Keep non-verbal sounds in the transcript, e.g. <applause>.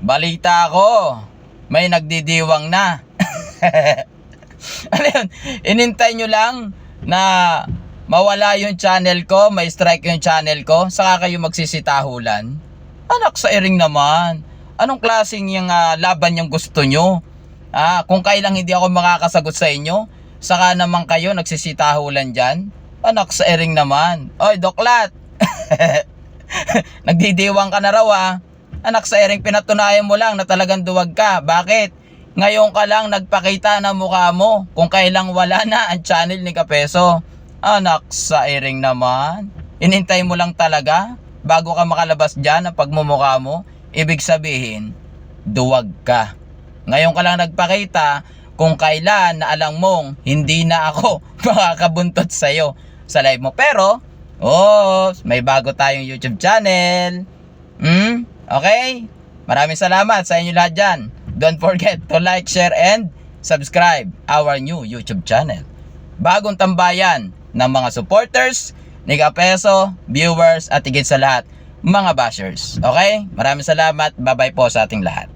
balita ko, may nagdidiwang na. <laughs> ano yun? Inintay nyo lang na mawala yung channel ko, may strike yung channel ko, saka kayo magsisitahulan. Anak sa iring naman. Anong klaseng yung ah, laban yung gusto nyo? Ah, kung kailang hindi ako makakasagot sa inyo, saka naman kayo nagsisitahulan dyan. Anak sa iring naman. Oy, doklat! <laughs> Nagdidiwang ka na raw ah. Anak sa iring pinatunayan mo lang na talagang duwag ka. Bakit? Ngayon ka lang nagpakita ng mukha mo kung kailang wala na ang channel ni Kapeso. Anak sa iring naman. Inintay mo lang talaga bago ka makalabas dyan ang pagmumukha mo. Ibig sabihin, duwag ka. Ngayon ka lang nagpakita kung kailan na alam mong hindi na ako <laughs> makakabuntot sa'yo sa live mo. Pero, oh, may bago tayong YouTube channel. Hmm? Okay? Maraming salamat sa inyo lahat dyan. Don't forget to like, share, and subscribe our new YouTube channel. Bagong tambayan ng mga supporters, ni Kapeso, viewers, at higit sa lahat, mga bashers. Okay? Maraming salamat. Bye-bye po sa ating lahat.